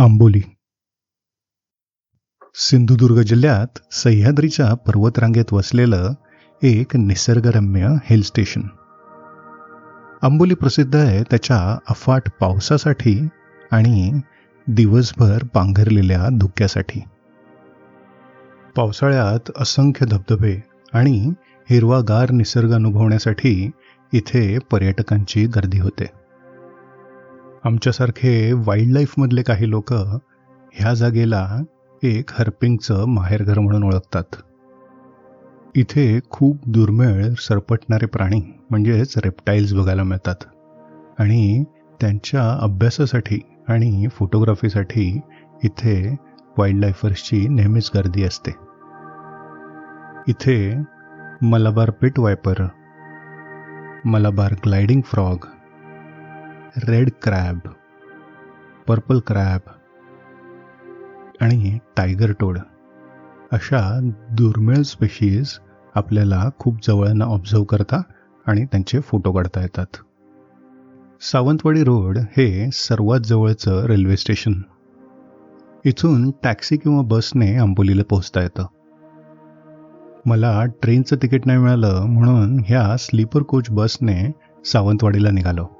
आंबोली. सिंधुदुर्ग जिल्ह्यात सह्याद्रीच्या पर्वतरांगेत वसलेलं एक निसर्गरम्य हिल स्टेशन आंबोली प्रसिद्ध आहे त्याच्या अफाट पावसासाठी आणि दिवसभर पांघरलेल्या धुक्यासाठी. पावसाळ्यात असंख्य धबधबे आणि हिरवागार निसर्ग अनुभवण्यासाठी इथे पर्यटकांची गर्दी होते. आमच्यासारखे वाईल्ड लाईफमधले काही लोक ह्या जागेला एक हर्पिंगचं माहेरघर म्हणून ओळखतात. इथे खूप दुर्मिळ सरपटणारे प्राणी म्हणजेच रेप्टाईल्स बघायला मिळतात. आणि त्यांच्या अभ्यासासाठी आणि फोटोग्राफीसाठी इथे वाईल्ड लाईफर्सची नेहमीच गर्दी असते. इथे Malabar pit viper Malabar gliding frog red crab purple crab आणि टायगर टोड अशा दुर्मिळ स्पेशीज आपल्याला खूप जवळनं ऑब्झर्व करता आणि त्यांचे फोटो काढता येतात. सावंतवाडी रोड हे सर्वात जवळचं रेल्वे स्टेशन इथून टॅक्सी किंवा बसने आंबोलीला पोहोचता येतं. मला ट्रेनचं तिकीट नाही मिळालं म्हणून ह्या स्लीपर कोच बसने सावंतवाडीला निघालो.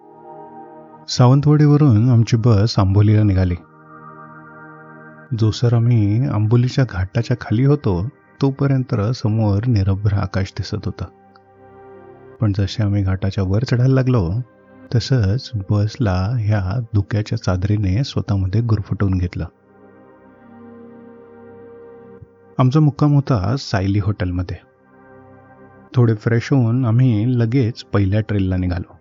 सावंतवाडीवरून आमची बस आंबोलीला निघाली. जो सर आम्ही आंबोलीच्या घाटाच्या खाली होतो तोपर्यंत समोर निरभ्र आकाश दिसत होतं. पण जसे आम्ही घाटाच्या वर चढायला लागलो तसंच बसला ह्या धुक्याच्या चादरीने स्वतःमध्ये गुरफटवून घेतलं. आमचा मुक्काम होता सायली हॉटेलमध्ये. थोडे फ्रेश होऊन आम्ही लगेच पहिल्या ट्रेलला निघालो.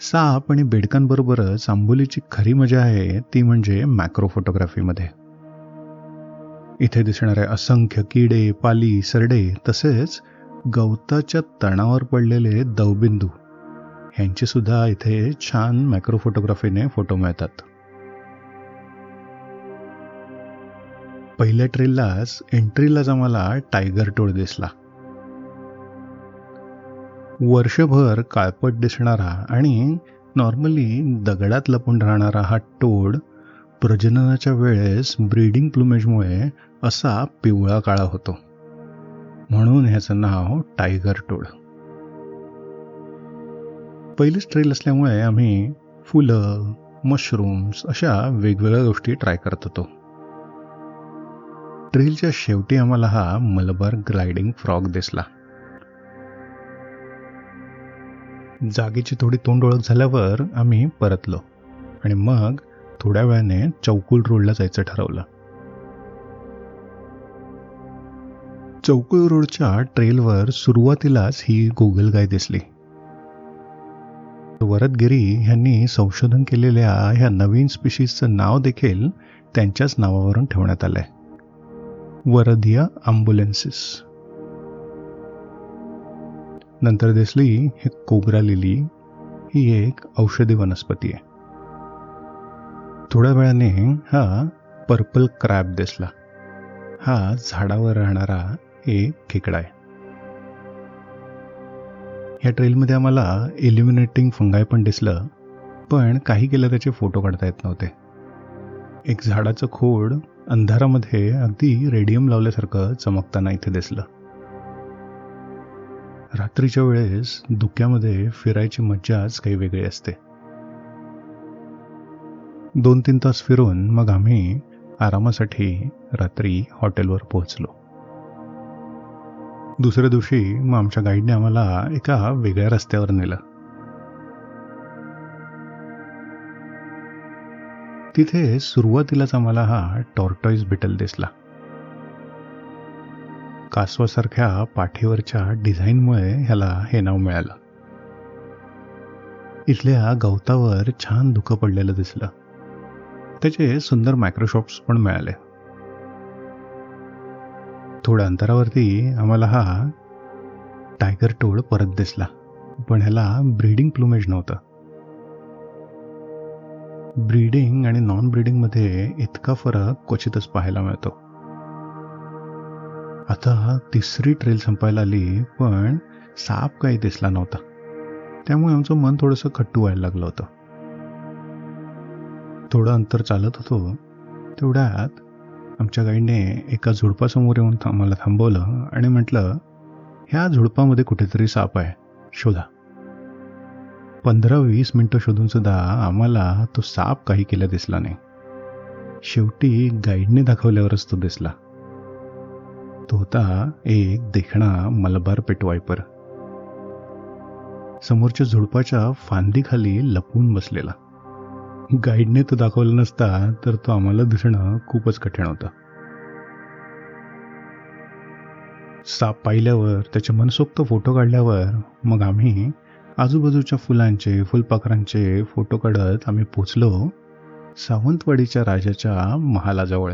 साप आणि बेडकांबरोबरच आंबोलीची खरी मजा आहे ती म्हणजे मॅक्रो फोटोग्राफीमध्ये इथे दिसणारे असंख्य किडे पाली सरडे तसेच गवताच्या तणावर पडलेले दवबिंदू ह्यांचे सुद्धा इथे छान मॅक्रो फोटोग्राफीने फोटो मिळतात. पहिल्या ट्रेललाच एंट्रीलाच आम्हाला टायगर टोळ दिसला. वर्षभर काळपट दिसणारा आणि नॉर्मली दगडात लपून राहणारा हा टोड प्रजननाच्या वेळेस ब्रीडिंग प्लुमेजमुळे असा पिवळा काळा होतो. म्हणून ह्याचं नाव टायगर टोड. पहिलीच ट्रेल असल्यामुळे आम्ही फुलं मशरूम्स अशा वेगवेगळ्या गोष्टी ट्राय करत होतो. ट्रेलच्या शेवटी आम्हाला हा मलबार ग्लायडिंग फ्रॉग दिसला. जागेची थोडी तोंड ओळख झाल्यावर आम्ही परतलो. आणि मग थोड्या वेळाने चौकुल रोडला जायचं ठरवलं. चौकुल रोडच्या ट्रेलवर सुरुवातीलाच ही गोगलगाय दिसली. वरदगिरी यांनी संशोधन केलेल्या ह्या नवीन स्पिशीजचं नाव देखील त्यांच्याच नावावरून ठेवण्यात आलंय. वरदिया आंबुलेन्सिस नंतर दिसली हे कोबरा लिली ही एक औषधी वनस्पती आहे. थोड्या वेळाने हा पर्पल क्रॅब दिसला. हा झाडावर राहणारा एक खेकडा आहे. या ट्रेलमध्ये आम्हाला इल्युमिनेटिंग फंगाय पण दिसलं पण काही केलं त्याचे फोटो काढता येत नव्हते. एक झाडाचं खोड अंधारामध्ये अगदी रेडियम लावल्यासारखं चमकताना इथे दिसलं. रात्रीच्या वेळेस धुक्यामध्ये फिरायची मज्जाच काही वेगळी असते. दोन तीन तास फिरून मग आम्ही आरामासाठी रात्री हॉटेलवर पोहोचलो. दुसऱ्या दिवशी मग आमच्या गाईडने आम्हाला एका वेगळ्या रस्त्यावर नेलं. तिथे सुरुवातीलाच आम्हाला हा टॉर्टॉईज बिटल दिसला. कासवासारख्या पाठीवरच्या डिझाईनमुळे ह्याला हे नाव मिळालं. इथल्या गवतावर छान धुकं पडलेलं दिसलं. त्याचे सुंदर मायक्रोशॉप्स पण मिळाले. थोड्या अंतरावरती आम्हाला हा टायगर टोळ परत दिसला. पण ह्याला ब्रीडिंग प्लुमेज नव्हतं. ब्रीडिंग आणि नॉन ब्रीडिंगमध्ये इतका फरक क्वचितच पाहायला मिळतो. आता तिसरी ट्रेल संपायला आली पण साप काही दिसला नव्हता. त्यामुळे आमचं मन थोडंसं खट्टू व्हायला लागलं होतं. थोडं अंतर चालत होतो तेवढ्यात आमच्या गाईडने एका झुडपासमोर येऊन आम्हाला थांबवलं आणि म्हटलं ह्या झुडपामध्ये कुठेतरी साप आहे. शोधा. पंधरा वीस मिनटं शोधून सुद्धा आम्हाला तो साप काही केला दिसला नाही. शेवटी गाईडने दाखवल्यावरच तो दिसला. तो होता एक देखणा मलबार पेटवायपर. समोरच्या झुडपाच्या फांदीखाली लपवून बसलेला. गाईडने तो दाखवला नसता तर तो आम्हाला दिसणं खूपच कठीण होतं. साप पाहिल्यावर त्याचे मनसोक्त फोटो काढल्यावर मग आम्ही आजूबाजूच्या फुलांचे फुलपाखरांचे फोटो काढत आम्ही पोचलो सावंतवाडीच्या राजाच्या महालाजवळ.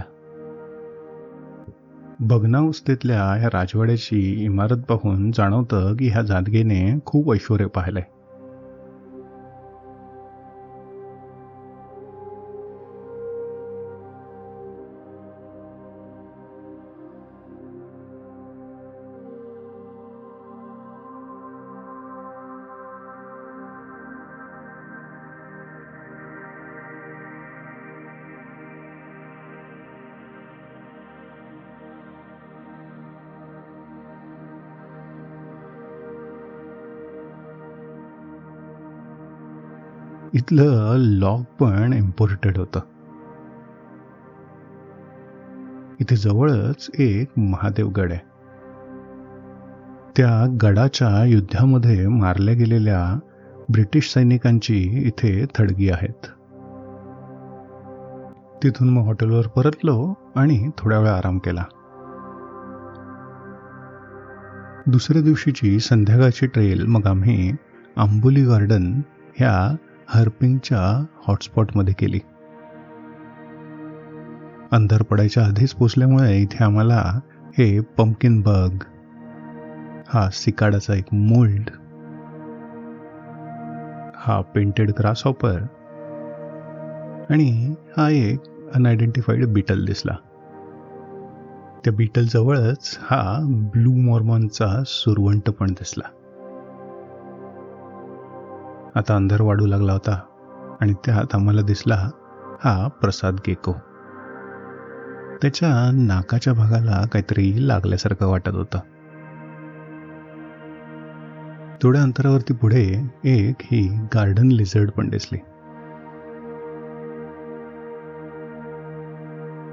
भग्नावस्थेतल्या या राजवाड्याची इमारत पाहून जाणवतं की ह्या जादगेने खूप ऐश्वर पाहिलंय. इथलं लॉक पण इम्पोर्टेड होतं. इथे जवळच एक महादेवगड आहे. त्या गडाच्या युद्धामध्ये मारल्या गेलेल्या ब्रिटिश सैनिकांची इथे थडगी आहेत. तिथून मग हॉटेलवर परतलो आणि थोड्या वेळ आराम केला. दुसऱ्या दिवशीची संध्याकाळची ट्रेल मग आम्ही आंबोली गार्डन ह्या हर्पिंगच्या हॉटस्पॉटमध्ये केली. अंधार पडायच्या आधीच पोचल्यामुळे इथे आम्हाला हे पंपकिन बग हा सिकाडाचा एक मोल्ड हा पेंटेड ग्रास हॉपर आणि हा एक अनआयडेंटिफाईड बीटल दिसला. त्या बीटल जवळच हा ब्लू मॉर्मॉनचा सुरवंट पण दिसला. आता अंधार वाढू लागला होता आणि त्यात आम्हाला दिसला हा प्रसाद गेको. त्याच्या नाकाच्या भागाला काहीतरी लागल्यासारखं वाटत होतं. थोड्या अंतरावरती पुढे एक ही गार्डन लिझर्ड पण दिसली.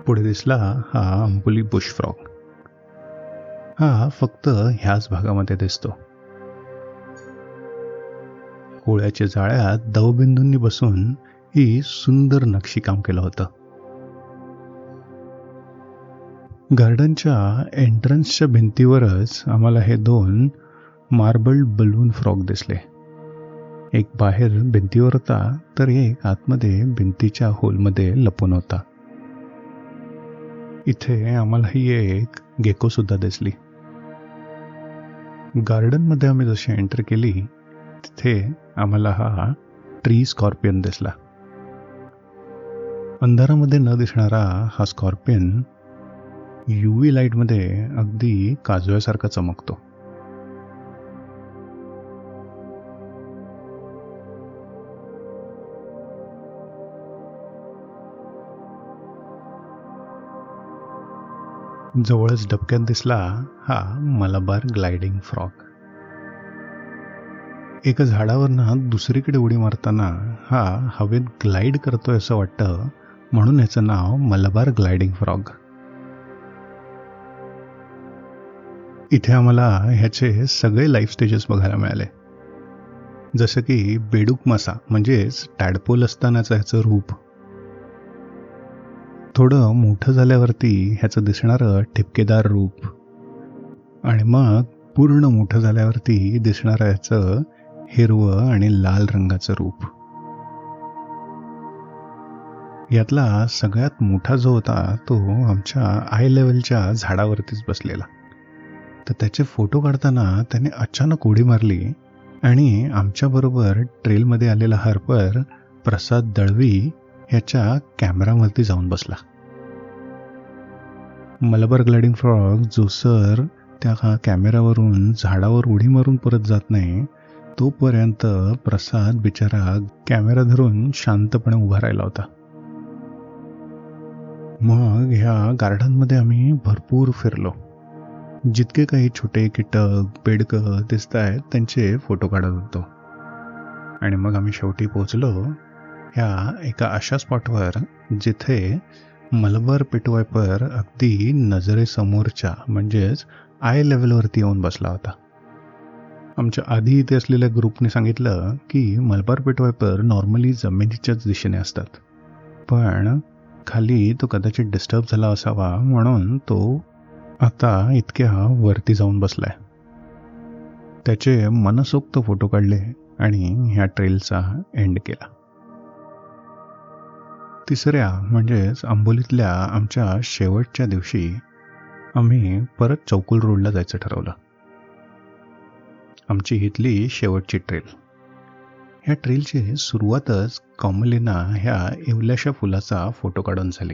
पुढे दिसला हा अंबुली बुश फ्रॉग हा फक्त ह्याच भागामध्ये दिसतो. कोळ्याच्या जाळ्यात दवबिंदूंनी बसून ही सुंदर नक्षीकाम केलं होतं. गार्डनच्या एंट्रन्सच्या भिंतीवरच आम्हाला हे दोन मार्बल बलून फ्रॉक दिसले. एक बाहेर भिंतीवर होता तर एक आतमध्ये भिंतीच्या होलमध्ये लपून होता. इथे आम्हाला ही एक गेको सुद्धा दिसली. गार्डनमध्ये आम्ही जशी एंटर केली तिथे आम्हाला हा ट्री स्कॉर्पियन दिसला. अंधारामध्ये न दिसणारा हा स्कॉर्पियन युवी लाईटमध्ये अगदी काजव्यासारखा चमकतो. जवळच डबक्यात दिसला हा मलाबार ग्लायडिंग फ्रॉक. एका झाडावरनं दुसरीकडे उडी मारताना हा हवेत ग्लाइड करतोय असं वाटतं. म्हणून याचं नाव मलबार ग्लायडिंग फ्रॉग. इथे आम्हाला ह्याचे सगळे लाईफ स्टेजेस बघायला मिळाले. जसं की बेडूक मासा म्हणजेच टॅडपोल असतानाचं ह्याचं रूप. थोडं मोठं झाल्यावरती ह्याचं दिसणारं ठिपकेदार रूप. आणि मग पूर्ण मोठं झाल्यावरती दिसणारं ह्याचं हिरवं आणि लाल रंगाचं रूप. यातला सगळ्यात मोठा जो होता तो आमच्या आय लेवलच्या झाडावरतीच बसलेला. तर त्याचे फोटो काढताना त्याने अचानक उडी मारली आणि आमच्याबरोबर ट्रेलमध्ये आलेला हार्पर प्रसाद दळवी ह्याच्या कॅमेरावरती जाऊन बसला. मलबार ग्लायडिंग फ्रॉग जो सर त्या कॅमेरावरून झाडावर उडी मारून परत जात नाही तोपर्यंत प्रसाद बिचारा कॅमेरा धरून शांतपणे उभा राहिला होता. मग ह्या गार्डनमध्ये आम्ही भरपूर फिरलो. जितके काही छोटे कीटक बेडकं दिसत आहेत त्यांचे फोटो काढत होतो. आणि मग आम्ही शेवटी पोचलो ह्या एका अशा स्पॉटवर जिथे मलबार पिटवायपर अगदी नजरेसमोरच्या म्हणजेच आय लेवलवरती येऊन बसला होता. आमच्या आधी इथे असलेल्या ग्रुपने सांगितलं की मलबार पेटवायपर नॉर्मली जमिनीच्याच दिशेने असतात. पण खाली तो कदाचित डिस्टर्ब झाला असावा म्हणून तो आता इतक्या वरती जाऊन बसलाय. त्याचे मनसोक्त फोटो काढले आणि ह्या ट्रेलचा एंड केला. तिसऱ्या म्हणजेच आंबोलीतल्या आमच्या शेवटच्या दिवशी आम्ही परत चौकुल रोडला जायचं ठरवलं. आमची इथली शेवटची ट्रेल ह्या ट्रेलची सुरुवातच कॉमलिना ह्या येवल्याशा फुलाचा फोटो काढून झाली.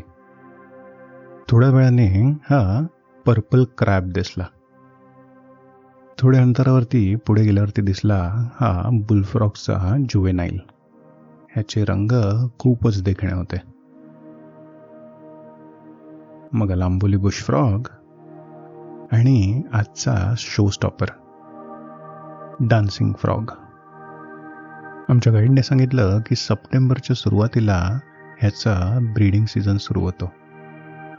थोड्या वेळाने हा पर्पल क्रॅब दिसला. थोड्या अंतरावरती पुढे गेल्यावरती दिसला हा बुलफ्रॉक्सचा जुवेनाईल ह्याचे रंग खूपच देखणे होते. मग लांबोली बुशफ्रॉग आणि आजचा शो स्टॉपर डान्सिंग फ्रॉग. आमच्या गाईडने सांगितलं की सप्टेंबरच्या सुरुवातीला ह्याचा ब्रीडिंग सीझन सुरू होतो.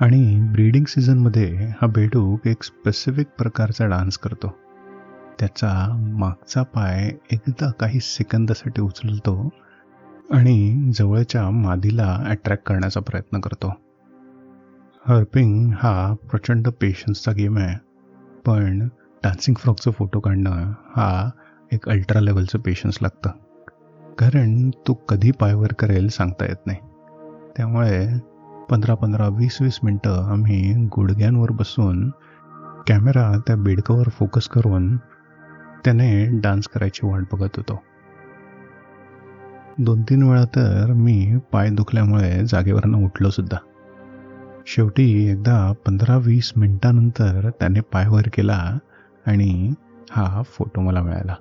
आणि ब्रीडिंग सीझनमध्ये हा बेडूक एक स्पेसिफिक प्रकारचा डान्स करतो. त्याचा मागचा पाय एकदा काही सेकंदासाठी उचलतो आणि जवळच्या मादीला अट्रॅक्ट करण्याचा प्रयत्न करतो. हर्पिंग हा प्रचंड पेशन्सचा गेम आहे. पण डान्सिंग फ्रॉकचा फोटो काढणं हा एक अल्ट्रा लेवलचं पेशन्स लागतं. कारण तो कधी पायवर करेल सांगता येत नाही. त्यामुळे पंधरा पंधरा वीस वीस मिनटं आम्ही गुडघ्यांवर बसून कॅमेरा त्या बेडकावर फोकस करून त्याने डान्स करायची वाट बघत होतो. दोन तीन वेळा तर मी पाय दुखल्यामुळे जागेवरनं उठलो सुद्धा. शेवटी एकदा पंधरा वीस मिनटानंतर त्याने पायवर केला आणि हा फोटो मला मिळाला.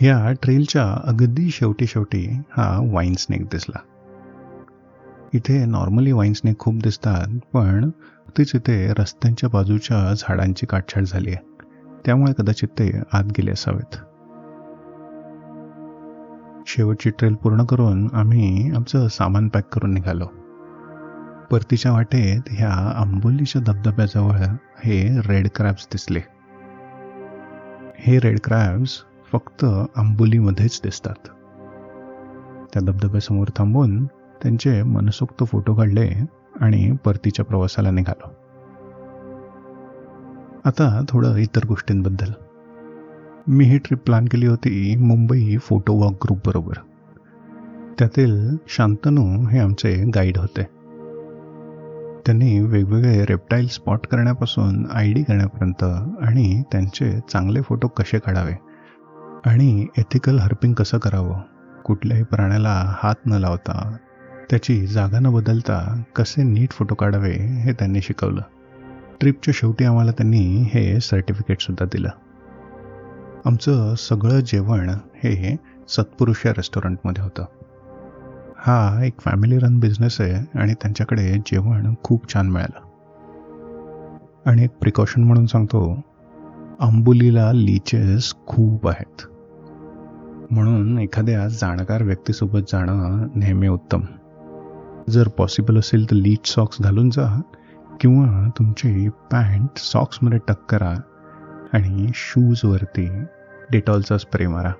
ह्या ट्रेलच्या अगदी शेवटी शेवटी हा वाईन स्नेक दिसला. इथे नॉर्मली वाईन स्नेक खूप दिसतात पण तेच इथे रस्त्यांच्या बाजूच्या झाडांची काटछाट झाली आहे. त्यामुळे कदाचित ते आत गेले असावेत. शेवटची ट्रेल पूर्ण करून आम्ही आमचं सामान पॅक करून निघालो. परतीच्या वाटेत ह्या आंबोलीच्या धबधब्याजवळ हे रेड क्रॅब्स दिसले. हे रेड क्रॅब्स फक्त आंबोलीमध्येच दिसतात. त्या धबधब्यासमोर थांबून त्यांचे मनसोक्त फोटो काढले आणि परतीच्या प्रवासाला निघालो. आता थोडं इतर गोष्टींबद्दल. मी ही ट्रिप प्लॅन केली होती मुंबई फोटो वॉक ग्रुप बरोबर. त्यातील शांतनू हे आमचे गाईड होते. त्यांनी वेगवेगळे रेप्टाईल स्पॉट करण्यापासून आय डी करण्यापर्यंत आणि त्यांचे चांगले फोटो कसे काढावे? आणि एथिकल हर्पिंग कसं करावं? कुठल्याही प्राण्याला हात न लावता त्याची जागा न बदलता कसे नीट फोटो काढावे हे त्यांनी शिकवलं. ट्रिपच्या शेवटी आम्हाला त्यांनी हे सर्टिफिकेटसुद्धा दिलं. आमचं सगळं जेवण हे सत्पुरुष या रेस्टॉरंटमध्ये होतं. हा एक फॅमिली रन बिझनेस आहे आणि त्यांच्याकडे जेवण खूप छान मिळालं. आणि एक प्रिकॉशन म्हणून सांगतो अंबुलीला लीचेस खूप आहेत. म्हणून एखाद्या जाणकार व्यक्तीसोबत जाणं नेहमी उत्तम. जर पॉसिबल असेल तर लीच सॉक्स घालून जा किंवा तुमची पॅन्ट सॉक्समध्ये टक करा आणि शूजवरती डेटॉलचा स्प्रे मारा.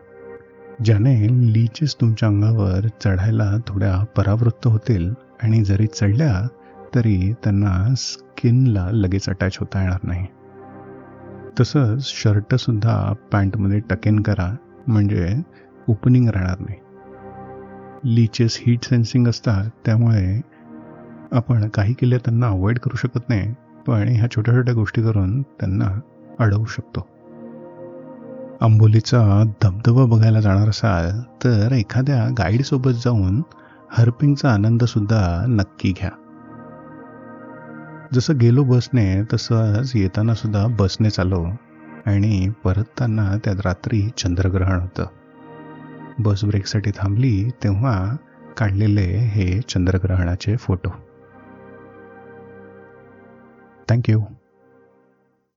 ज्याने लीचेस तुमच्या अंगावर चढायला थोड्या परावृत्त होतील आणि जरी चढल्या तरी त्यांना स्किनला लगेच अटॅच होता येणार नाही. तसंच शर्टसुद्धा पॅन्टमध्ये टकेन करा म्हणजे ओपनिंग राहणार नाही. लीचेस हीट सेन्सिंग असतात त्यामुळे आपण काही केले त्यांना अवॉइड करू शकत नाही पण ह्या छोट्या छोट्या गोष्टी करून त्यांना अडवू शकतो. आंबोलीचा धबधबा बघायला जाणार असाल तर एखाद्या गाईडसोबत जाऊन हर्पिंगचा आनंदसुद्धा नक्की घ्या. जसं गेलो बसने तसंच येताना सुद्धा बसने चालो आणि परतताना त्यात रात्री चंद्रग्रहण होतं. बस ब्रेकसाठी थांबली तेव्हा काढलेले हे चंद्रग्रहणाचे फोटो. थँक्यू